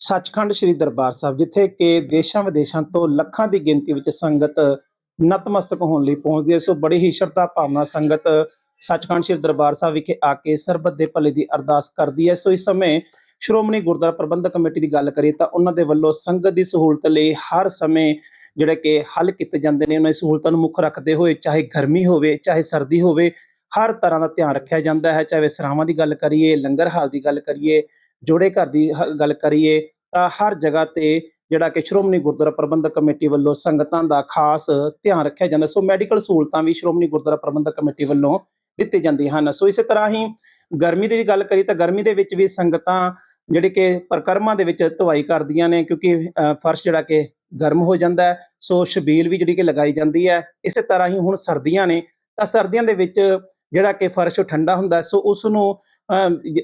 ਸੱਚਖੰਡ ਸ੍ਰੀ ਦਰਬਾਰ ਸਾਹਿਬ, ਜਿੱਥੇ ਕਿ ਦੇਸ਼ਾਂ ਵਿਦੇਸ਼ਾਂ ਤੋਂ ਲੱਖਾਂ ਦੀ ਗਿਣਤੀ ਵਿੱਚ ਸੰਗਤ ਨਤਮਸਤਕ ਹੋਣ ਲਈ ਪਹੁੰਚਦੀ ਹੈ। ਸੋ ਬੜੀ ਹੀ ਸ਼ਰਧਾ ਭਾਵਨਾ ਸੰਗਤ ਸੱਚਖੰਡ ਸ੍ਰੀ ਦਰਬਾਰ ਸਾਹਿਬ ਵਿਖੇ ਆ ਕੇ ਸਰਬੱਤ ਦੇ ਭਲੇ ਦੀ ਅਰਦਾਸ ਕਰਦੀ ਹੈ। ਸੋ ਇਸ ਸਮੇਂ ਸ਼੍ਰੋਮਣੀ ਗੁਰਦੁਆਰਾ ਪ੍ਰਬੰਧਕ ਕਮੇਟੀ ਦੀ ਗੱਲ ਕਰੀਏ ਤਾਂ ਉਹਨਾਂ ਦੇ ਵੱਲੋਂ ਸੰਗਤ ਦੀ ਸਹੂਲਤ ਲਈ ਹਰ ਸਮੇਂ ਜਿਹੜੇ ਕਿ ਹੱਲ ਕੀਤੇ ਜਾਂਦੇ ਨੇ, ਉਹਨਾਂ ਦੀ ਸਹੂਲਤਾਂ ਨੂੰ ਮੁੱਖ ਰੱਖਦੇ ਹੋਏ, ਚਾਹੇ ਗਰਮੀ ਹੋਵੇ, ਚਾਹੇ ਸਰਦੀ ਹੋਵੇ, ਹਰ ਤਰ੍ਹਾਂ ਦਾ ਧਿਆਨ ਰੱਖਿਆ ਜਾਂਦਾ ਹੈ। ਚਾਹੇ ਸਰਾਵਾਂ ਦੀ ਗੱਲ ਕਰੀਏ, ਲੰਗਰ ਹਾਲ ਦੀ ਗੱਲ ਕਰੀਏ ਜੋੜੇ ਘਰ ਦੀ ਹ- ਗੱਲ ਕਰੀਏ ਤਾਂ ਹਰ ਜਗ੍ਹਾ ਤੇ ਜਿਹੜਾ ਕਿ ਸ਼੍ਰੋਮਣੀ ਗੁਰਦੁਆਰਾ ਪ੍ਰਬੰਧਕ ਕਮੇਟੀ ਵੱਲੋਂ ਸੰਗਤਾਂ ਦਾ ਖਾਸ ਧਿਆਨ ਰੱਖਿਆ ਜਾਂਦਾ। ਸੋ ਮੈਡੀਕਲ ਸਹੂਲਤਾਂ ਵੀ ਸ਼੍ਰੋਮਣੀ ਗੁਰਦੁਆਰਾ ਪ੍ਰਬੰਧਕ ਕਮੇਟੀ ਵੱਲੋਂ ਦਿੱਤੀ ਜਾਂਦੀਆਂ ਹਨ। ਸੋ ਇਸੇ ਤਰ੍ਹਾਂ ਹੀ ਗਰਮੀ ਦੀ ਵੀ ਗੱਲ ਕਰੀ ਤਾਂ ਗਰਮੀ ਦੇ ਵਿੱਚ ਵੀ ਸੰਗਤਾਂ ਜਿਹੜੇ ਕਿ ਪ੍ਰਕਰਮਾਂ ਦੇ ਵਿੱਚ ਧੁਆਈ ਕਰਦੀਆਂ ਨੇ ਕਿਉਂਕਿ ਅ, ਫਰਸ਼ ਜਿਹੜਾ ਕਿ ਗਰਮ ਹੋ ਜਾਂਦਾ ਹੈ। ਸੋ ਸ਼ਬੀਲ ਵੀ ਜਿਹੜੀ ਕਿ ਲਗਾਈ ਜਾਂਦੀ ਹੈ। ਇਸੇ ਤਰ੍ਹਾਂ ਹੀ ਹੁਣ ਸਰਦੀਆਂ ਨੇ ਤਾਂ ਸਰਦੀਆਂ ਦੇ ਵਿੱਚ ਜਿਹੜਾ ਕਿ ਫਰਸ਼ ਠੰਡਾ ਹੁੰਦਾ ਸੋ ਉਸ ਨੂੰ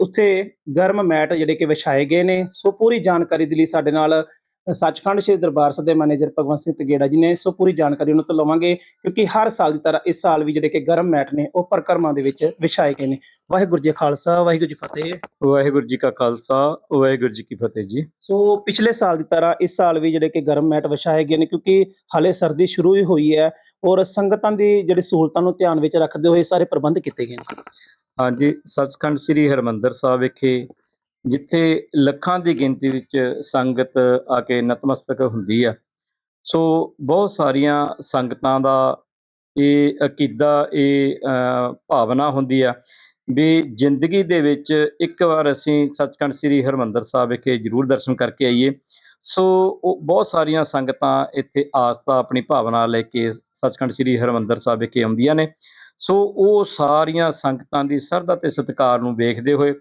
ਉੱਥੇ ਗਰਮ ਮੈਟ ਜਿਹੜੇ ਕਿ ਵਿਛਾਏ ਗਏ ਨੇ। ਸੋ ਪੂਰੀ ਜਾਣਕਾਰੀ ਦੇ ਲਈ ਸਾਡੇ ਨਾਲ ਸੱਚਖੰਡ ਸ੍ਰੀ ਦਰਬਾਰ ਸਾਹਿਬ ਦੇ ਮੈਨੇਜਰ ਭਗਵੰਤ ਸਿੰਘ ਤਗੇੜਾ ਜੀ ਨੇ। ਸੋ ਪੂਰੀ ਜਾਣਕਾਰੀ ਉਹਨਾਂ ਤੋਂ ਲਵਾਂਗੇ ਕਿਉਂਕਿ ਹਰ ਸਾਲ ਦੀ ਤਰ੍ਹਾਂ ਇਸ ਸਾਲ ਵੀ ਜਿਹੜੇ ਕਿ ਗਰਮ ਮੈਟ ਨੇ ਉਹ ਪ੍ਰਕਰਮਾਂ ਦੇ ਵਿੱਚ ਵਿਛਾਏ ਗਏ ਨੇ। ਵਾਹਿਗੁਰੂ ਜੀ ਖਾਲਸਾ ਵਾਹਿਗੁਰੂ ਜੀ ਫਤਿਹ। ਵਾਹਿਗੁਰੂ ਜੀ ਕਾ ਖਾਲਸਾ ਵਾਹਿਗੁਰੂ ਜੀ ਕੀ ਫਤਿਹ ਜੀ। ਸੋ ਪਿਛਲੇ ਸਾਲ ਦੀ ਤਰ੍ਹਾਂ ਇਸ ਸਾਲ ਵੀ ਜਿਹੜੇ ਕਿ ਗਰਮ ਮੈਟ ਵਿਛਾਏ ਗਏ ਨੇ ਕਿਉਂਕਿ ਹਾਲੇ ਸਰਦੀ ਸ਼ੁਰੂ ਹੀ ਹੋਈ ਹੈ। ਔਰ ਸੰਗਤਾਂ ਦੀ ਜਿਹੜੀ ਸਹੂਲਤਾਂ ਨੂੰ ਧਿਆਨ ਵਿੱਚ ਰੱਖਦੇ ਹੋਏ ਸਾਰੇ ਪ੍ਰਬੰਧ ਕੀਤੇ ਗਏ ਨੇ। ਹਾਂਜੀ, ਸੱਚਖੰਡ ਸ੍ਰੀ ਹਰਮੰਦਰ ਸਾਹਿਬ ਵਿਖੇ ਜਿੱਥੇ ਲੱਖਾਂ ਦੀ ਗਿਣਤੀ ਵਿੱਚ ਸੰਗਤ ਆ ਕੇ ਨਤਮਸਤਕ ਹੁੰਦੀ ਆ, ਸੋ ਬਹੁਤ ਸਾਰੀਆਂ ਸੰਗਤਾਂ ਦਾ ਇਹ ਅਕੀਦਾ, ਇਹ ਭਾਵਨਾ ਹੁੰਦੀ ਆ ਵੀ ਜ਼ਿੰਦਗੀ ਦੇ ਵਿੱਚ ਇੱਕ ਵਾਰ ਅਸੀਂ ਸੱਚਖੰਡ ਸ੍ਰੀ ਹਰਮੰਦਰ ਸਾਹਿਬ ਵਿਖੇ ਜ਼ਰੂਰ ਦਰਸ਼ਨ ਕਰਕੇ ਆਈਏ। ਸੋ ਉਹ ਬਹੁਤ ਸਾਰੀਆਂ ਸੰਗਤਾਂ ਇੱਥੇ ਆਸਥਾ ਆਪਣੀ ਭਾਵਨਾ ਲੈ ਕੇ ਸੱਚਖੰਡ ਸ੍ਰੀ ਹਰਮੰਦਰ ਸਾਹਿਬ ਵਿਖੇ ਆਉਂਦੀਆਂ ਨੇ। ਸੋ ਉਹ ਸਾਰੀਆਂ ਸੰਗਤਾਂ ਦੀ ਸਰਦਾ ਤੇ ਸਤਿਕਾਰ ਨੂੰ ਵੇਖਦੇ ਹੋਏ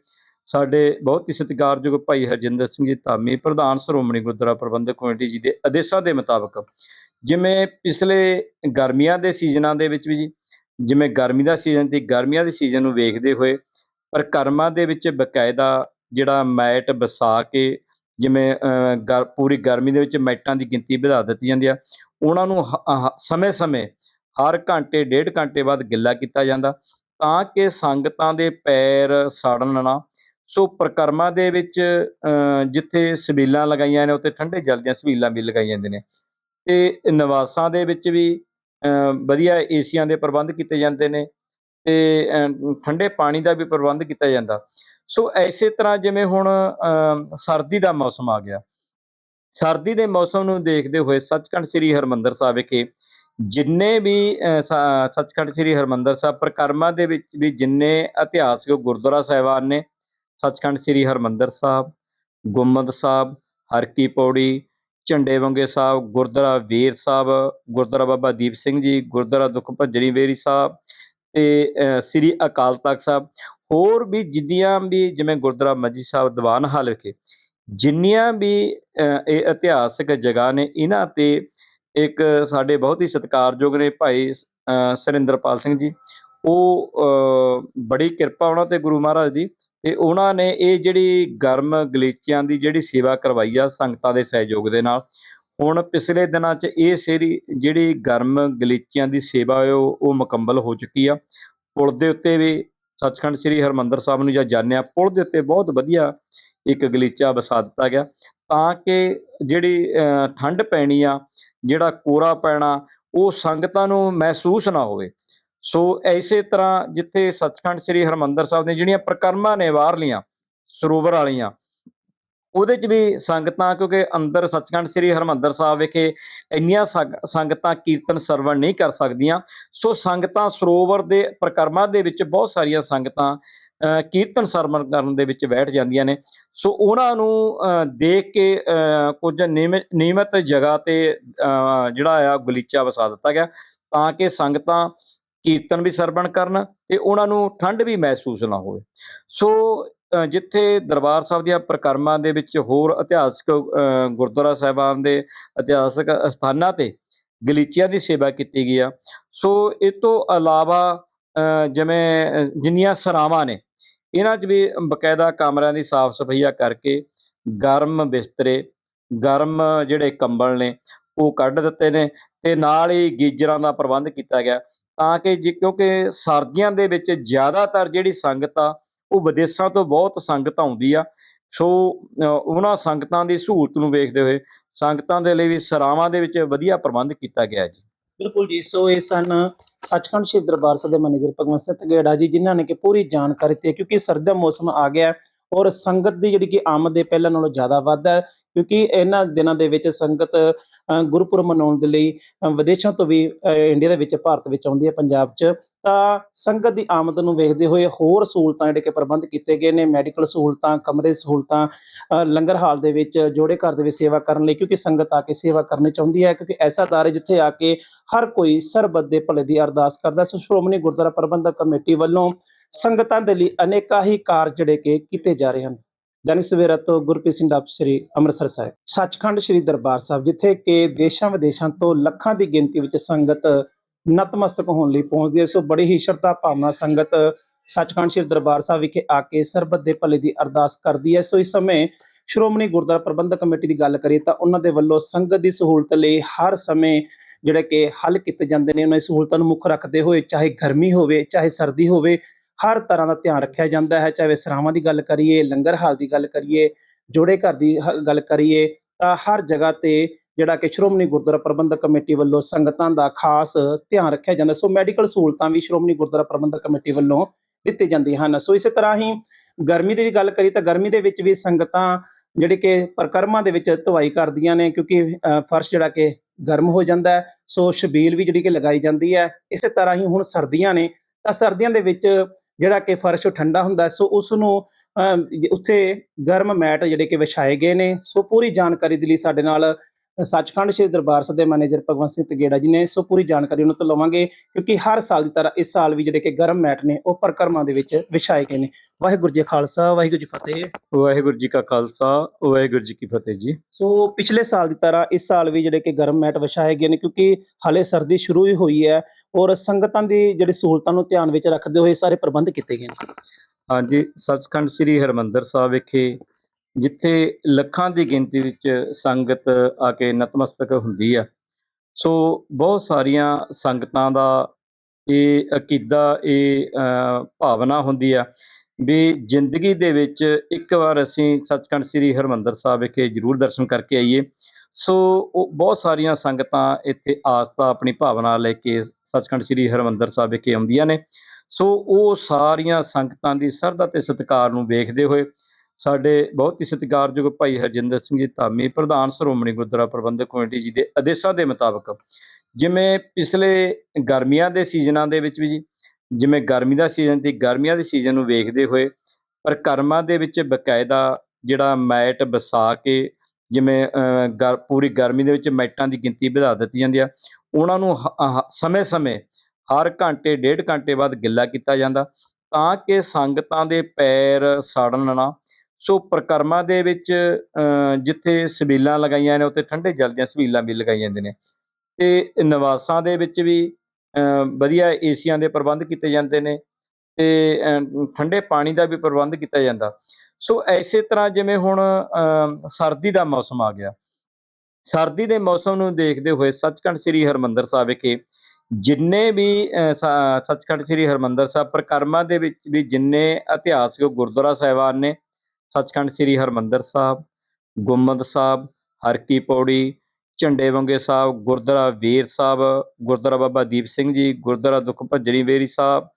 ਸਾਡੇ ਬਹੁਤ ਹੀ ਸਤਿਕਾਰਯੋਗ ਭਾਈ ਹਰਜਿੰਦਰ ਸਿੰਘ ਜੀ ਧਾਮੀ ਪ੍ਰਧਾਨ ਸ਼੍ਰੋਮਣੀ ਗੁਰਦੁਆਰਾ ਪ੍ਰਬੰਧਕ ਕਮੇਟੀ ਜੀ ਦੇ ਆਦੇਸ਼ਾਂ ਦੇ ਮੁਤਾਬਕ। ਜਿਵੇਂ ਪਿਛਲੇ ਗਰਮੀਆਂ ਦੇ ਸੀਜ਼ਨਾਂ ਦੇ ਵਿੱਚ ਵੀ ਜੀ ਜਿਵੇਂ ਗਰਮੀ ਦਾ ਸੀਜ਼ਨ ਤੇ ਗਰਮੀਆਂ ਦੇ ਸੀਜ਼ਨ ਨੂੰ ਵੇਖਦੇ ਹੋਏ ਪ੍ਰਕਰਮਾਂ ਦੇ ਵਿੱਚ ਬਕਾਇਦਾ ਜਿਹੜਾ ਮੈਟ ਵਸਾ ਕੇ ਜਿਵੇਂ ਅਹ, ਪੂਰੀ ਗਰਮੀ ਦੇ ਵਿੱਚ ਮੈਟਾਂ ਦੀ ਗਿਣਤੀ ਵਧਾ ਦਿੱਤੀ ਜਾਂਦੀ ਆ। ਉਹਨਾਂ ਨੂੰ ਸਮੇਂ-ਸਮੇਂ, ਹਰ ਘੰਟੇ, ਡੇਢ ਘੰਟੇ ਬਾਅਦ ਗਿੱਲਾ ਕੀਤਾ ਜਾਂਦਾ ਤਾਂ ਕਿ ਸੰਗਤਾਂ ਦੇ ਪੈਰ ਸੜਨ ਨਾ। ਸੋ ਪ੍ਰਕਰਮਾਂ ਦੇ ਵਿੱਚ ਜਿੱਥੇ ਸਬੀਲਾਂ ਲਗਾਈਆਂ ਨੇ, ਉੱਥੇ ਠੰਡੇ ਜਲ ਦੀਆਂ ਸਬੀਲਾਂ ਵੀ ਲਗਾਈਆਂ ਜਾਂਦੇ ਨੇ। ਤੇ ਨਿਵਾਸਾਂ ਦੇ ਵਿੱਚ ਵੀ ਵਧੀਆ ਏਸੀਆਂ ਦੇ ਪ੍ਰਬੰਧ ਕੀਤੇ ਜਾਂਦੇ ਨੇ ਤੇ ਠੰਡੇ ਪਾਣੀ ਦਾ ਵੀ ਪ੍ਰਬੰਧ ਕੀਤਾ ਜਾਂਦਾ। ਸੋ ਐਸੇ ਤਰ੍ਹਾਂ ਜਿਵੇਂ ਹੁਣ ਸਰਦੀ ਦਾ ਮੌਸਮ ਆ ਗਿਆ ਸਰਦੀ ਦੇ ਮੌਸਮ ਨੂੰ ਦੇਖਦੇ ਹੋਏ ਸੱਚਖੰਡ ਸ੍ਰੀ ਹਰਮੰਦਰ ਸਾਹਿਬ ਵਿਖੇ ਜਿੰਨੇ ਵੀ ਸੱਚਖੰਡ ਸ੍ਰੀ ਹਰਮੰਦਰ ਸਾਹਿਬ ਪ੍ਰਕਰਮਾਂ ਦੇ ਵਿੱਚ ਵੀ ਜਿੰਨੇ ਇਤਿਹਾਸਕ ਗੁਰਦੁਆਰਾ ਸਾਹਿਬਾਨ ਨੇ, ਸੱਚਖੰਡ ਸ੍ਰੀ ਹਰਮੰਦਰ ਸਾਹਿਬ, ਗੁੰਮਦ ਸਾਹਿਬ, ਹਰਕੀ ਪੌੜੀ, ਝੰਡੇ ਵੰਗੇ ਸਾਹਿਬ, ਗੁਰਦੁਆਰਾ ਵੀਰ ਸਾਹਿਬ, ਗੁਰਦੁਆਰਾ ਬਾਬਾ ਦੀਪ ਸਿੰਘ ਜੀ, ਗੁਰਦੁਆਰਾ ਦੁੱਖ ਭੱਜਣੀ ਵੇਰੀ ਸਾਹਿਬ ਤੇ ਸ੍ਰੀ ਅਕਾਲ ਤਖਤ ਸਾਹਿਬ। ਹੋਰ ਵੀ ਜਿੰਨੀਆਂ ਵੀ ਜਿਵੇਂ ਗੁਰਦੁਆਰਾ ਮੱਜੀ ਸਾਹਿਬ, ਦੀਵਾਨ ਹਾਲ ਵਿਖੇ ਜਿੰਨੀਆਂ ਵੀ ਇਹ ਇਤਿਹਾਸਕ ਜਗ੍ਹਾ ਨੇ ਇਹਨਾਂ ਤੇ ਇੱਕ ਸਾਡੇ ਬਹੁਤ ਹੀ ਸਤਿਕਾਰਯੋਗ ਨੇ ਭਾਈ ਅਹ, ਸੁਰਿੰਦਰਪਾਲ ਸਿੰਘ ਜੀ। ਉਹ ਬੜੀ ਕਿਰਪਾ ਉਹਨਾਂ ਤੇ ਗੁਰੂ ਮਹਾਰਾਜ ਦੀ ਤੇ ਉਹਨਾਂ ਨੇ ਇਹ ਜਿਹੜੀ ਗਰਮ ਗਲੀਚਿਆਂ ਦੀ ਜਿਹੜੀ ਸੇਵਾ ਕਰਵਾਈ ਆ ਸੰਗਤਾਂ ਦੇ ਸਹਿਯੋਗ ਦੇ ਨਾਲ ਹੁਣ ਪਿਛਲੇ ਦਿਨਾਂ 'ਚ ਇਹ ਸੇਰੀ ਜਿਹੜੀ ਗਰਮ ਗਲੀਚਿਆਂ ਦੀ ਸੇਵਾ ਉਹ ਉਹ ਮੁਕੰਮਲ ਹੋ ਚੁੱਕੀ ਆ। ਪੁਲ ਦੇ ਉੱਤੇ ਵੀ ਸੱਚਖੰਡ ਸ੍ਰੀ ਹਰਮੰਦਰ ਸਾਹਿਬ ਨੂੰ ਜਾਂ ਜਾਂਦੇ ਹਾਂ ਪੁਲ ਦੇ ਉੱਤੇ ਬਹੁਤ ਵਧੀਆ ਇੱਕ ਗਲੀਚਾ ਵਸਾ ਦਿੱਤਾ ਗਿਆ। ਤਾਂ ਕਿ ਜਿਹੜੀ ਅਹ, ਠੰਡ ਪੈਣੀ ਆ ਜਿਹੜਾ ਕੋਰਾ ਪੈਣਾ ਉਹ ਸੰਗਤਾਂ ਨੂੰ ਮਹਿਸੂਸ ਨਾ ਹੋਵੇ। ਸੋ ਐਸੇ ਤਰ੍ਹਾਂ ਜਿੱਥੇ ਸੱਚਖੰਡ ਸ੍ਰੀ ਹਰਮੰਦਰ ਸਾਹਿਬ ਦੀਆਂ ਜਿਹੜੀਆਂ ਪ੍ਰਕਰਮਾਂ ਨੇ ਬਾਹਰਲੀਆਂ ਸਰੋਵਰ ਵਾਲੀਆਂ ਉਹਦੇ 'ਚ ਵੀ ਸੰਗਤਾਂ ਕਿਉਂਕਿ ਅੰਦਰ ਸੱਚਖੰਡ ਸ੍ਰੀ ਹਰਮੰਦਰ ਸਾਹਿਬ ਵਿਖੇ ਇੰਨੀਆਂ ਸੰਗ- ਸੰਗਤਾਂ ਕੀਰਤਨ ਸਰਵਣ ਨਹੀਂ ਕਰ ਸਕਦੀਆਂ। ਸੋ ਸੰਗਤਾਂ ਸਰੋਵਰ ਦੇ ਪ੍ਰਕਰਮਾਂ ਦੇ ਵਿੱਚ ਬਹੁਤ ਸਾਰੀਆਂ ਸੰਗਤਾਂ ਕੀਰਤਨ ਸਰਵਣ ਕਰਨ ਦੇ ਵਿੱਚ ਬੈਠ ਜਾਂਦੀਆਂ ਨੇ। ਸੋ ਉਹਨਾਂ ਨੂੰ ਦੇਖ ਕੇ ਕੁਝ ਨਿਯਮਿਤ ਨਿਯਮਿਤ ਜਗ੍ਹਾ ਤੇ ਜਿਹੜਾ ਆ ਗਲੀਚਾ ਵਸਾ ਦਿੱਤਾ ਗਿਆ ਤਾਂ ਕਿ ਸੰਗਤਾਂ ਕੀਰਤਨ ਵੀ ਸਰਵਣ ਕਰਨ ਤੇ ਉਹਨਾਂ ਨੂੰ ਠੰਡ ਵੀ ਮਹਿਸੂਸ ਨਾ ਹੋਵੇ। ਸੋ ਜਿੱਥੇ ਦਰਬਾਰ ਸਾਹਿਬ ਦੀਆਂ ਪ੍ਰਕਰਮਾਂ ਦੇ ਵਿੱਚ ਹੋਰ ਇਤਿਹਾਸਕ ਗੁਰਦੁਆਰਾ ਸਾਹਿਬਾਨ ਦੇ ਇਤਿਹਾਸਕ ਸਥਾਨਾਂ ਤੇ ਗਲੀਚਿਆਂ ਦੀ ਸੇਵਾ ਕੀਤੀ ਗਈ ਆ। ਸੋ ਇਹ ਤੋਂ ਇਲਾਵਾ ਜਿਵੇਂ ਜਿੰਨੀਆਂ ਸਰਾਵਾਂ ਨੇ, ਇਹਨਾਂ 'ਚ ਵੀ ਬਕਾਇਦਾ ਕਮਰਿਆਂ ਦੀ ਸਾਫ਼ ਸਫਾਈਆ ਕਰਕੇ ਗਰਮ ਬਿਸਤਰੇ, ਗਰਮ ਜਿਹੜੇ ਕੰਬਲ ਨੇ, ਉਹ ਕੱਢ ਦਿੱਤੇ ਨੇ ਤੇ ਨਾਲ ਹੀ ਗੀਜਰਾਂ ਦਾ ਪ੍ਰਬੰਧ ਕੀਤਾ ਗਿਆ ਤਾਂ ਕਿ ਜੇ, ਕਿਉਂਕਿ ਸਰਦੀਆਂ ਦੇ ਵਿੱਚ ਜ਼ਿਆਦਾਤਰ ਜਿਹੜੀ ਸੰਗਤ ਆ, ਉਹ ਵਿਦੇਸ਼ਾਂ ਤੋਂ ਬਹੁਤ ਸੰਗਤ ਆਉਂਦੀ ਆ, ਸੋ ਉਹਨਾਂ ਸੰਗਤਾਂ ਦੀ ਸਹੂਲਤ ਨੂੰ ਵੇਖਦੇ ਹੋਏ ਸੰਗਤਾਂ ਦੇ ਲਈ ਵੀ ਸਰਾਵਾਂ ਦੇ ਵਿੱਚ ਵਧੀਆ ਪ੍ਰਬੰਧ ਕੀਤਾ ਗਿਆ ਜੀ। ਬਿਲਕੁਲ ਜੀ, ਸੋ ਇਹ ਸਨ ਸੱਚਖੰਡ ਸ਼੍ਰੀ ਦਰਬਾਰ ਸਾਹਿਬ ਦੇ ਮੈਨੇਜਰ ਭਗਵੰਤ ਸਿੰਘ ਗੇੜਾ ਜੀ, ਜਿਨ੍ਹਾਂ ਨੇ ਕਿ ਪੂਰੀ ਜਾਣਕਾਰੀ ਦਿੱਤੀ ਹੈ ਕਿਉਂਕਿ ਸਰਦੀ ਦਾ ਮੌਸਮ ਆ ਗਿਆ ਔਰ ਸੰਗਤ ਦੀ ਜਿਹੜੀ ਕਿ ਆਮਦ ਹੈ ਪਹਿਲਾਂ ਨਾਲੋਂ ਜ਼ਿਆਦਾ ਵੱਧ ਹੈ ਕਿਉਂਕਿ ਇਹਨਾਂ ਦਿਨਾਂ ਦੇ ਵਿੱਚ ਸੰਗਤ ਗੁਰਪੁਰਬ ਮਨਾਉਣ ਦੇ ਲਈ ਵਿਦੇਸ਼ਾਂ ਤੋਂ ਵੀ ਇੰਡੀਆ ਦੇ ਵਿੱਚ, ਭਾਰਤ ਵਿੱਚ ਆਉਂਦੀ ਹੈ, ਪੰਜਾਬ 'ਚ। ਤਾਂ ਸੰਗਤ ਦੀ ਆਮਦ ਨੂੰ ਵੇਖਦੇ ਹੋਏ ਹੋਰ ਸਹੂਲਤਾਂ ਜਿਹੜੇ ਕਿ ਪ੍ਰਬੰਧ ਕੀਤੇ ਗਏ ਨੇ ਮੈਡੀਕਲ ਸਹੂਲਤਾਂ, ਕਮਰੇ ਸਹੂਲਤਾਂ ਲੰਗਰ ਹਾਲ ਦੇ ਵਿੱਚ ਜੋੜੇ ਘਰ ਦੇ ਵਿੱਚ ਸੇਵਾ ਕਰਨ ਲਈ, ਕਿਉਂਕਿ ਸੰਗਤ ਆ ਕੇ ਸੇਵਾ ਕਰਨੀ ਚਾਹੁੰਦੀ ਹੈ, ਕਿਉਂਕਿ ਐਸਾ ਦਰ ਹੈ ਜਿੱਥੇ ਆ ਕੇ ਹਰ ਕੋਈ ਸਰਬੱਤ ਦੇ ਭਲੇ ਦੀ ਅਰਦਾਸ ਕਰਦਾ ਸੋ ਸ਼੍ਰੋਮਣੀ ਗੁਰਦੁਆਰਾ ਪ੍ਰਬੰਧਕ ਕਮੇਟੀ ਵੱਲੋਂ ਸੰਗਤਾਂ ਦੇ ਲਈ ਅਨੇਕਾਂ ਹੀ ਕਾਰਜ ਜਿਹੜੇ ਕਿ ਕੀਤੇ ਜਾ ਰਹੇ ਹਨ। ਦੈਨਿਕ ਸਵੇਰਾ ਤੋਂ ਗੁਰਪ੍ਰੀਤ ਸਿੰਘ ਡਾਬ ਸ੍ਰੀ ਅੰਮ੍ਰਿਤਸਰ ਸਾਹਿਬ, ਸੱਚਖੰਡ ਸ੍ਰੀ ਦਰਬਾਰ ਸਾਹਿਬ, ਜਿੱਥੇ ਕਿ ਦੇਸ਼ਾਂ ਵਿਦੇਸ਼ਾਂ ਤੋਂ ਲੱਖਾਂ ਦੀ ਗਿਣਤੀ ਵਿੱਚ ਸੰਗਤ ਨਤਮਸਤਕ ਹੋਣ ਲਈ ਪਹੁੰਚਦੀ ਹੈ। ਸੋ ਬੜੀ ਹੀ ਸ਼ਰਧਾ ਭਾਵਨਾ ਸੰਗਤ ਸੱਚਖੰਡ ਸ੍ਰੀ ਦਰਬਾਰ ਸਾਹਿਬ ਵਿਖੇ ਆ ਕੇ ਸਰਬੱਤ ਦੇ ਭਲੇ ਦੀ ਅਰਦਾਸ ਕਰਦੀ ਹੈ। ਸੋ ਇਸ ਸਮੇਂ ਸ਼੍ਰੋਮਣੀ ਗੁਰਦੁਆਰਾ ਪ੍ਰਬੰਧਕ ਕਮੇਟੀ ਦੀ ਗੱਲ ਕਰੀਏ ਤਾਂ ਉਹਨਾਂ ਦੇ ਵੱਲੋਂ ਸੰਗਤ ਦੀ ਸਹੂਲਤ ਲਈ ਹਰ ਸਮੇਂ ਜਿਹੜੇ ਕਿ ਹੱਲ ਕੀਤੇ ਜਾਂਦੇ ਨੇ, ਉਹਨਾਂ ਦੀ ਸਹੂਲਤਾਂ ਨੂੰ ਮੁੱਖ ਰੱਖਦੇ ਹੋਏ, ਚਾਹੇ ਗਰਮੀ ਹੋਵੇ, ਚਾਹੇ ਸਰਦੀ ਹੋਵੇ, ਹਰ ਤਰ੍ਹਾਂ ਦਾ ਧਿਆਨ ਰੱਖਿਆ ਜਾਂਦਾ ਹੈ। ਚਾਹੇ ਸਰਾਵਾਂ ਦੀ ਗੱਲ ਕਰੀਏ, ਲੰਗਰ ਹਾਲ ਦੀ ਗੱਲ ਕਰੀਏ, ਜੋੜੇ ਘਰ ਦੀ ਹ- ਗੱਲ ਕਰੀਏ ਤਾਂ ਹਰ ਜਗ੍ਹਾ ਤੇ ਜਿਹੜਾ ਕਿ ਸ਼੍ਰੋਮਣੀ ਗੁਰਦੁਆਰਾ ਪ੍ਰਬੰਧਕ ਕਮੇਟੀ ਵੱਲੋਂ ਸੰਗਤਾਂ ਦਾ ਖਾਸ ਧਿਆਨ ਰੱਖਿਆ ਜਾਂਦਾ। ਸੋ ਮੈਡੀਕਲ ਸਹੂਲਤਾਂ ਵੀ ਸ਼੍ਰੋਮਣੀ ਗੁਰਦੁਆਰਾ ਪ੍ਰਬੰਧਕ ਕਮੇਟੀ ਵੱਲੋਂ ਦਿੱਤੀ ਜਾਂਦੀਆਂ ਹਨ। ਸੋ ਇਸੇ ਤਰ੍ਹਾਂ ਹੀ ਗਰਮੀ ਦੀ ਵੀ ਗੱਲ ਕਰੀ ਤਾਂ ਗਰਮੀ ਦੇ ਵਿੱਚ ਵੀ ਸੰਗਤਾਂ ਜਿਹੜੇ ਕਿ ਪ੍ਰਕਰਮਾਂ ਦੇ ਵਿੱਚ ਧੁਆਈ ਕਰਦੀਆਂ ਨੇ ਕਿਉਂਕਿ ਫਰਸ਼ ਜਿਹੜਾ ਕਿ ਗਰਮ ਹੋ ਜਾਂਦਾ ਹੈ। ਸੋ ਸ਼ਬੀਲ ਵੀ ਜਿਹੜੀ ਕਿ ਲਗਾਈ ਜਾਂਦੀ ਹੈ। ਇਸੇ ਤਰ੍ਹਾਂ ਹੀ ਹੁਣ ਸਰਦੀਆਂ ਨੇ ਤਾਂ ਸਰਦੀਆਂ ਦੇ ਵਿੱਚ ਜਿਹੜਾ ਕਿ ਫਰਸ਼ ਠੰਡਾ ਹੁੰਦਾ ਸੋ ਉਸ ਨੂੰ ਉੱਥੇ ਗਰਮ ਮੈਟ ਜਿਹੜੇ ਕਿ ਵਿਛਾਏ ਗਏ ਨੇ। ਸੋ ਪੂਰੀ ਜਾਣਕਾਰੀ ਦੇ ਲਈ ਸਾਡੇ ਨਾਲ ਸੱਚਖੰਡ ਸ੍ਰੀ ਦਰਬਾਰ ਸਾਹਿਬ ਦੇ ਮੈਨੇਜਰ ਭਗਵੰਤ ਸਿੰਘ ਤਗੇੜਾ ਜੀ ਨੇ ਸੋ ਪੂਰੀ ਜਾਣਕਾਰੀ ਉਹਨਾਂ ਤੋਂ ਲਵਾਂਗੇ ਕਿਉਂਕਿ ਹਰ ਸਾਲ ਦੀ ਤਰ੍ਹਾਂ ਇਸ ਸਾਲ ਵੀ ਜਿਹੜੇ ਕਿ ਗਰਮ ਮੈਟ ਨੇ ਉਹ ਪਰਕਰਮਾਂ ਦੇ ਵਿੱਚ ਵਿਛਾਏ ਗਏ ਨੇ। ਵਾਹਿਗੁਰੂ ਜੀ ਖਾਲਸਾ ਵਾਹਿਗੁਰੂ ਜੀ ਫਤਿਹ। ਵਾਹਿਗੁਰੂ ਜੀ ਕਾ ਖਾਲਸਾ ਵਾਹਿਗੁਰੂ ਜੀ ਕੀ ਫਤਿਹ ਜੀ। ਸੋ ਪਿਛਲੇ ਸਾਲ ਦੀ ਤਰ੍ਹਾਂ ਇਸ ਸਾਲ ਵੀ ਜਿਹੜੇ ਕਿ ਗਰਮ ਮੈਟ ਵਿਛਾਏ ਗਏ ਨੇ ਕਿਉਂਕਿ ਹਾਲੇ ਸਰਦੀ ਸ਼ੁਰੂ ਹੀ ਹੋਈ ਹੈ ਔਰ ਸੰਗਤਾਂ ਦੀ ਜਿਹੜੀ ਸਹੂਲਤਾਂ ਨੂੰ ਧਿਆਨ ਵਿੱਚ ਰੱਖਦੇ ਹੋਏ ਸਾਰੇ ਪ੍ਰਬੰਧ ਕੀਤੇ ਗਏ ਨੇ। ਹਾਂਜੀ ਸੱਚਖੰਡ ਸ੍ਰੀ ਹਰਮੰਦਰ ਸਾਹਿਬ ਵਿਖੇ ਜਿੱਥੇ ਲੱਖਾਂ ਦੀ ਗਿਣਤੀ ਵਿੱਚ ਸੰਗਤ ਆ ਕੇ ਨਤਮਸਤਕ ਹੁੰਦੀ ਆ। ਸੋ ਬਹੁਤ ਸਾਰੀਆਂ ਸੰਗਤਾਂ ਦਾ ਇਹ ਅਕੀਦਾ, ਇਹ ਭਾਵਨਾ ਹੁੰਦੀ ਆ ਵੀ ਜ਼ਿੰਦਗੀ ਦੇ ਵਿੱਚ ਇੱਕ ਵਾਰ ਅਸੀਂ ਸੱਚਖੰਡ ਸ੍ਰੀ ਹਰਮੰਦਰ ਸਾਹਿਬ ਵਿਖੇ ਜ਼ਰੂਰ ਦਰਸ਼ਨ ਕਰਕੇ ਆਈਏ। ਸੋ ਉਹ ਬਹੁਤ ਸਾਰੀਆਂ ਸੰਗਤਾਂ ਇੱਥੇ ਆਸਥਾ ਆਪਣੀ ਭਾਵਨਾ ਲੈ ਕੇ ਸੱਚਖੰਡ ਸ੍ਰੀ ਹਰਮੰਦਰ ਸਾਹਿਬ ਵਿਖੇ ਆਉਂਦੀਆਂ ਨੇ। ਸੋ ਉਹ ਸਾਰੀਆਂ ਸੰਗਤਾਂ ਦੀ ਸਰਦਾ ਤੇ ਸਤਿਕਾਰ ਨੂੰ ਵੇਖਦੇ ਹੋਏ ਸਾਡੇ ਬਹੁਤ ਹੀ ਸਤਿਕਾਰਯੋਗ ਭਾਈ ਹਰਜਿੰਦਰ ਸਿੰਘ ਜੀ ਧਾਮੀ ਪ੍ਰਧਾਨ ਸ਼੍ਰੋਮਣੀ ਗੁਰਦੁਆਰਾ ਪ੍ਰਬੰਧਕ ਕਮੇਟੀ ਜੀ ਦੇ ਆਦੇਸ਼ਾਂ ਦੇ ਮੁਤਾਬਕ। ਜਿਵੇਂ ਪਿਛਲੇ ਗਰਮੀਆਂ ਦੇ ਸੀਜ਼ਨਾਂ ਦੇ ਵਿੱਚ ਵੀ ਜੀ ਜਿਵੇਂ ਗਰਮੀ ਦਾ ਸੀਜ਼ਨ ਤੇ ਗਰਮੀਆਂ ਦੇ ਸੀਜ਼ਨ ਨੂੰ ਵੇਖਦੇ ਹੋਏ ਪਰਿਕਰਮਾ ਦੇ ਵਿੱਚ ਬਕਾਇਦਾ ਜਿਹੜਾ ਮੈਟ ਵਸਾ ਕੇ ਜਿਵੇਂ ਅਹ, ਪੂਰੀ ਗਰਮੀ ਦੇ ਵਿੱਚ ਮੈਟਾਂ ਦੀ ਗਿਣਤੀ ਵਧਾ ਦਿੱਤੀ ਜਾਂਦੀ ਆ ਉਹਨਾਂ ਨੂੰ ਸਮੇਂ-ਸਮੇਂ ਹਰ ਘੰਟੇ ਡੇਢ ਘੰਟੇ ਬਾਅਦ ਗਿੱਲਾ ਕੀਤਾ ਜਾਂਦਾ ਤਾਂ ਕਿ ਸੰਗਤਾਂ ਦੇ ਪੈਰ ਸੜਨ ਨਾ ਸੋ ਪ੍ਰਕਰਮਾਂ ਦੇ ਵਿੱਚ ਜਿੱਥੇ ਸਬੀਲਾਂ ਲਗਾਈਆਂ ਨੇ ਉੱਥੇ ਠੰਡੇ ਜਲ ਦੀਆਂ ਸਬੀਲਾਂ ਵੀ ਲਗਾਈਆਂ ਜਾਂਦੇ ਨੇ। ਤੇ ਨਿਵਾਸਾਂ ਦੇ ਵਿੱਚ ਵੀ ਵਧੀਆ ਏਸੀਆਂ ਦੇ ਪ੍ਰਬੰਧ ਕੀਤੇ ਜਾਂਦੇ ਨੇ ਤੇ ਠੰਡੇ ਪਾਣੀ ਦਾ ਵੀ ਪ੍ਰਬੰਧ ਕੀਤਾ ਜਾਂਦਾ। ਸੋ ਐਸੇ ਤਰ੍ਹਾਂ ਜਿਵੇਂ ਹੁਣ ਸਰਦੀ ਦਾ ਮੌਸਮ ਆ ਗਿਆ। ਸਰਦੀ ਦੇ ਮੌਸਮ ਨੂੰ ਦੇਖਦੇ ਹੋਏ ਸੱਚਖੰਡ ਸ੍ਰੀ ਹਰਮੰਦਰ ਸਾਹਿਬ ਵਿਖੇ ਜਿੰਨੇ ਵੀ ਅ, ਸੱਚਖੰਡ ਸ੍ਰੀ ਹਰਮੰਦਰ ਸਾਹਿਬ ਪ੍ਰਕਰਮਾਂ ਦੇ ਵਿੱਚ ਵੀ ਜਿੰਨੇ ਇਤਿਹਾਸਕ ਗੁਰਦੁਆਰਾ ਸਾਹਿਬਾਨ ਨੇ ਸੱਚਖੰਡ ਸ੍ਰੀ ਹਰਮੰਦਰ ਸਾਹਿਬ ਗੁੰਮਦ ਸਾਹਿਬ ਹਰਕੀ ਪੌੜੀ ਝੰਡੇ ਵੰਗੇ ਸਾਹਿਬ ਗੁਰਦੁਆਰਾ ਵੀਰ ਸਾਹਿਬ ਗੁਰਦੁਆਰਾ ਬਾਬਾ ਦੀਪ ਸਿੰਘ ਜੀ ਗੁਰਦੁਆਰਾ ਦੁੱਖ ਭੱਜਣੀ ਵੇਰੀ ਸਾਹਿਬ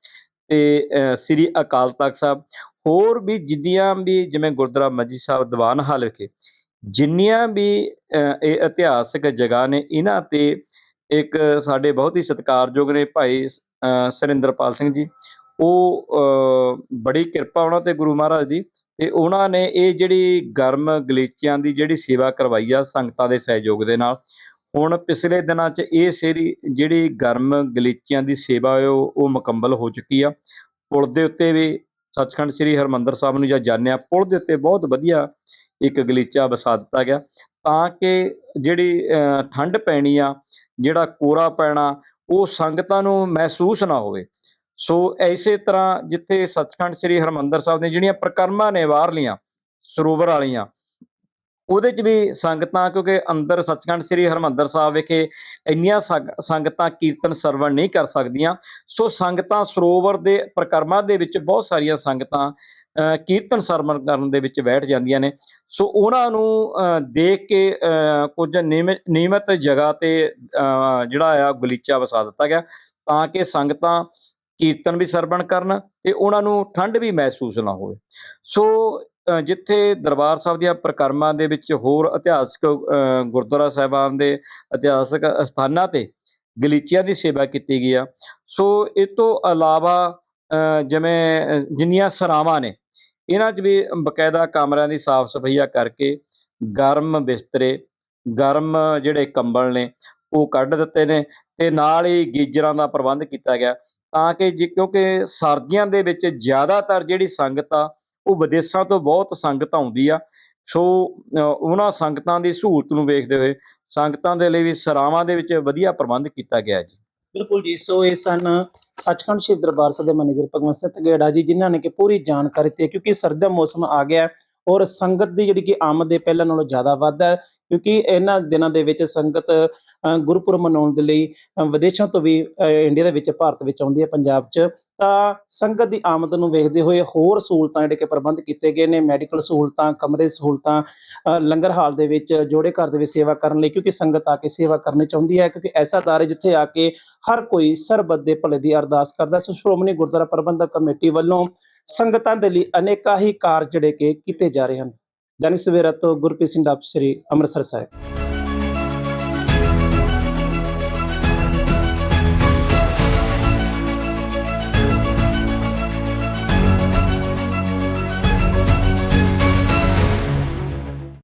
ਤੇ ਸ੍ਰੀ ਅਕਾਲ ਤਖਤ ਸਾਹਿਬ। ਹੋਰ ਵੀ ਜਿੰਨੀਆਂ ਵੀ ਜਿਵੇਂ ਗੁਰਦੁਆਰਾ ਮੱਜੀ ਸਾਹਿਬ ਦੀਵਾਨ ਹਾਲ ਵਿਖੇ ਜਿੰਨੀਆਂ ਵੀ ਇਹ ਇਤਿਹਾਸਕ ਜਗ੍ਹਾ ਨੇ ਇਹਨਾਂ ਤੇ ਇੱਕ ਸਾਡੇ ਬਹੁਤ ਹੀ ਸਤਿਕਾਰਯੋਗ ਨੇ ਭਾਈ ਅ, ਸੁਰਿੰਦਰਪਾਲ ਸਿੰਘ ਜੀ। ਉਹ ਬੜੀ ਕਿਰਪਾ ਉਹਨਾਂ ਤੇ ਗੁਰੂ ਮਹਾਰਾਜ ਦੀ ਤੇ ਉਹਨਾਂ ਨੇ ਇਹ ਜਿਹੜੀ ਗਰਮ ਗਲੀਚਿਆਂ ਦੀ ਜਿਹੜੀ ਸੇਵਾ ਕਰਵਾਈ ਆ ਸੰਗਤਾਂ ਦੇ ਸਹਿਯੋਗ ਦੇ ਨਾਲ, ਹੁਣ ਪਿਛਲੇ ਦਿਨਾਂ 'ਚ ਇਹ ਸੇਰੀ ਜਿਹੜੀ ਗਰਮ ਗਲੀਚਿਆਂ ਦੀ ਸੇਵਾ ਉਹ ਉਹ ਮੁਕੰਮਲ ਹੋ ਚੁੱਕੀ ਆ। ਪੁਲ ਦੇ ਉੱਤੇ ਵੀ ਸੱਚਖੰਡ ਸ੍ਰੀ ਹਰਮੰਦਰ ਸਾਹਿਬ ਨੂੰ ਜਾਂ ਜਾਂਦੇ ਹਾਂ ਪੁਲ ਦੇ ਉੱਤੇ ਬਹੁਤ ਵਧੀਆ ਇੱਕ ਗਲੀਚਾ ਵਸਾ ਦਿੱਤਾ ਗਿਆ, ਤਾਂ ਕਿ ਜਿਹੜੀ ਠੰਡ ਪੈਣੀ ਆ, ਜਿਹੜਾ ਕੋਰਾ ਪੈਣਾ, ਉਹ ਸੰਗਤਾਂ ਨੂੰ ਮਹਿਸੂਸ ਨਾ ਹੋਵੇ। ਸੋ ਐਸੇ ਤਰ੍ਹਾਂ ਜਿੱਥੇ ਸੱਚਖੰਡ ਸ੍ਰੀ ਹਰਮੰਦਰ ਸਾਹਿਬ ਦੀਆਂ ਜਿਹੜੀਆਂ ਪ੍ਰਕਰਮਾਂ ਨੇ ਬਾਹਰਲੀਆਂ ਸਰੋਵਰ ਵਾਲੀਆਂ ਉਹਦੇ 'ਚ ਵੀ ਸੰਗਤਾਂ ਕਿਉਂਕਿ ਅੰਦਰ ਸੱਚਖੰਡ ਸ੍ਰੀ ਹਰਮੰਦਰ ਸਾਹਿਬ ਵਿਖੇ ਇੰਨੀਆਂ ਸੰਗ- ਸੰਗਤਾਂ ਕੀਰਤਨ ਸਰਵਣ ਨਹੀਂ ਕਰ ਸਕਦੀਆਂ ਸੋ ਸੰਗਤਾਂ ਸਰੋਵਰ ਦੇ ਪ੍ਰਕਰਮਾਂ ਦੇ ਵਿੱਚ ਬਹੁਤ ਸਾਰੀਆਂ ਸੰਗਤਾਂ ਅ, ਕੀਰਤਨ ਸਰਵਣ ਕਰਨ ਦੇ ਵਿੱਚ ਬੈਠ ਜਾਂਦੀਆਂ ਨੇ। ਸੋ ਉਹਨਾਂ ਨੂੰ ਅ, ਦੇਖ ਕੇ ਅ, ਕੁਝ ਨਿਯਮਿਤ ਨਿਯਮਿਤ ਜਗ੍ਹਾ ਤੇ ਅ, ਜਿਹੜਾ ਆ ਗਲੀਚਾ ਵਸਾ ਦਿੱਤਾ ਗਿਆ ਤਾਂ ਕਿ ਸੰਗਤਾਂ ਕੀਰਤਨ ਵੀ ਸਰਵਣ ਕਰਨ ਤੇ ਉਹਨਾਂ ਨੂੰ ਠੰਡ ਵੀ ਮਹਿਸੂਸ ਨਾ ਹੋਵੇ। ਸੋ ਜਿੱਥੇ ਦਰਬਾਰ ਸਾਹਿਬ ਦੀਆਂ ਪ੍ਰਕਰਮਾਂ ਦੇ ਵਿੱਚ ਹੋਰ ਇਤਿਹਾਸਕ ਗੁਰਦੁਆਰਾ ਸਾਹਿਬਾਨ ਦੇ ਇਤਿਹਾਸਕ ਸਥਾਨਾਂ ਤੇ ਗਲੀਚਿਆਂ ਦੀ ਸੇਵਾ ਕੀਤੀ ਗਈ ਆ, ਸੋ ਇਹ ਤੋਂ ਇਲਾਵਾ ਜਿਵੇਂ, ਜਿੰਨੀਆਂ ਸਰਾਵਾਂ ਨੇ, ਇਹਨਾਂ 'ਚ ਵੀ ਬਕਾਇਦਾ ਕਮਰਿਆਂ ਦੀ ਸਾਫ਼ ਸਫਾਈਆ ਕਰਕੇ ਗਰਮ ਬਿਸਤਰੇ, ਗਰਮ ਜਿਹੜੇ ਕੰਬਲ ਨੇ, ਉਹ ਕੱਢ ਦਿੱਤੇ ਨੇ ਤੇ ਨਾਲ ਹੀ ਗੀਜਰਾਂ ਦਾ ਪ੍ਰਬੰਧ ਕੀਤਾ ਗਿਆ। ਤਾਂ ਕਿ ਜੇ ਕਿਉਂਕਿ ਸਰਦੀਆਂ ਦੇ ਵਿੱਚ ਜ਼ਿਆਦਾਤਰ ਜਿਹੜੀ ਸੰਗਤ ਆ, ਉਹ ਵਿਦੇਸ਼ਾਂ ਤੋਂ ਬਹੁਤ ਸੰਗਤ ਆਉਂਦੀ ਆ। ਸੋ ਉਹਨਾਂ ਸੰਗਤਾਂ ਦੀ ਸਹੂਲਤ ਨੂੰ ਵੇਖਦੇ ਹੋਏ ਸੰਗਤਾਂ ਦੇ ਲਈ ਵੀ ਸਰਾਵਾਂ ਦੇ ਵਿੱਚ ਵਧੀਆ ਪ੍ਰਬੰਧ ਕੀਤਾ ਗਿਆ ਜੀ। ਬਿਲਕੁਲ ਜੀ, ਸੋ ਇਹ ਸਨ ਸੱਚਖੰਡ ਸ਼੍ਰੀ ਦਰਬਾਰ ਸਾਹਿਬ ਦੇ ਮੈਨੇਜਰ ਭਗਵੰਤ ਸਿੰਘ ਤਗੇੜਾ ਜੀ, ਜਿਨ੍ਹਾਂ ਨੇ ਕਿ ਪੂਰੀ ਜਾਣਕਾਰੀ ਦਿੱਤੀ ਕਿਉਂਕਿ ਸਰਦੀ ਦਾ ਮੌਸਮ ਆ ਗਿਆ ਔਰ ਸੰਗਤ ਦੀ ਜਿਹੜੀ ਕਿ ਆਮਦ ਦੇ ਪਹਿਲਾਂ ਨਾਲੋਂ ਜ਼ਿਆਦਾ ਵੱਧ ਹੈ, ਕਿਉਂਕਿ ਇਹਨਾਂ ਦਿਨਾਂ ਦੇ ਵਿੱਚ ਸੰਗਤ ਗੁਰਪੁਰਬ ਮਨਾਉਣ ਦੇ ਲਈ ਵਿਦੇਸ਼ਾਂ ਤੋਂ ਵੀ ਇੰਡੀਆ ਦੇ ਵਿੱਚ, ਭਾਰਤ ਵਿੱਚ ਆਉਂਦੀ ਹੈ, ਪੰਜਾਬ 'ਚ। ਤਾਂ ਸੰਗਤ ਦੀ ਆਮਦ ਨੂੰ ਵੇਖਦੇ ਹੋਏ ਹੋਰ ਸਹੂਲਤਾਂ ਜਿਹੜੇ ਕਿ ਪ੍ਰਬੰਧ ਕੀਤੇ ਗਏ ਨੇ ਮੈਡੀਕਲ ਸਹੂਲਤਾਂ, ਕਮਰੇ ਸਹੂਲਤਾਂ ਲੰਗਰ ਹਾਲ ਦੇ ਵਿੱਚ ਜੋੜੇ ਘਰ ਦੇ ਵਿੱਚ ਸੇਵਾ ਕਰਨ ਲਈ, ਕਿਉਂਕਿ ਸੰਗਤ ਆ ਕੇ ਸੇਵਾ ਕਰਨੀ ਚਾਹੁੰਦੀ ਹੈ, ਕਿਉਂਕਿ ਐਸਾ ਦਰ ਹੈ ਜਿੱਥੇ ਆ ਕੇ ਹਰ ਕੋਈ ਸਰਬੱਤ ਦੇ ਭਲੇ ਦੀ ਅਰਦਾਸ ਕਰਦਾ ਸੋ ਸ਼੍ਰੋਮਣੀ ਗੁਰਦੁਆਰਾ ਪ੍ਰਬੰਧਕ ਕਮੇਟੀ ਵੱਲੋਂ ਸੰਗਤਾਂ ਦੇ ਲਈ ਅਨੇਕਾਂ ਹੀ ਕਾਰਜ ਜਿਹੜੇ ਕਿ ਕੀਤੇ ਜਾ ਰਹੇ ਹਨ। ਦੈਨਿਕ ਸਵੇਰਾ ਤੋਂ ਗੁਰਪ੍ਰੀਤ ਸਿੰਘ ਡਾਪ ਸ੍ਰੀ ਅੰਮ੍ਰਿਤਸਰ ਸਾਹਿਬ।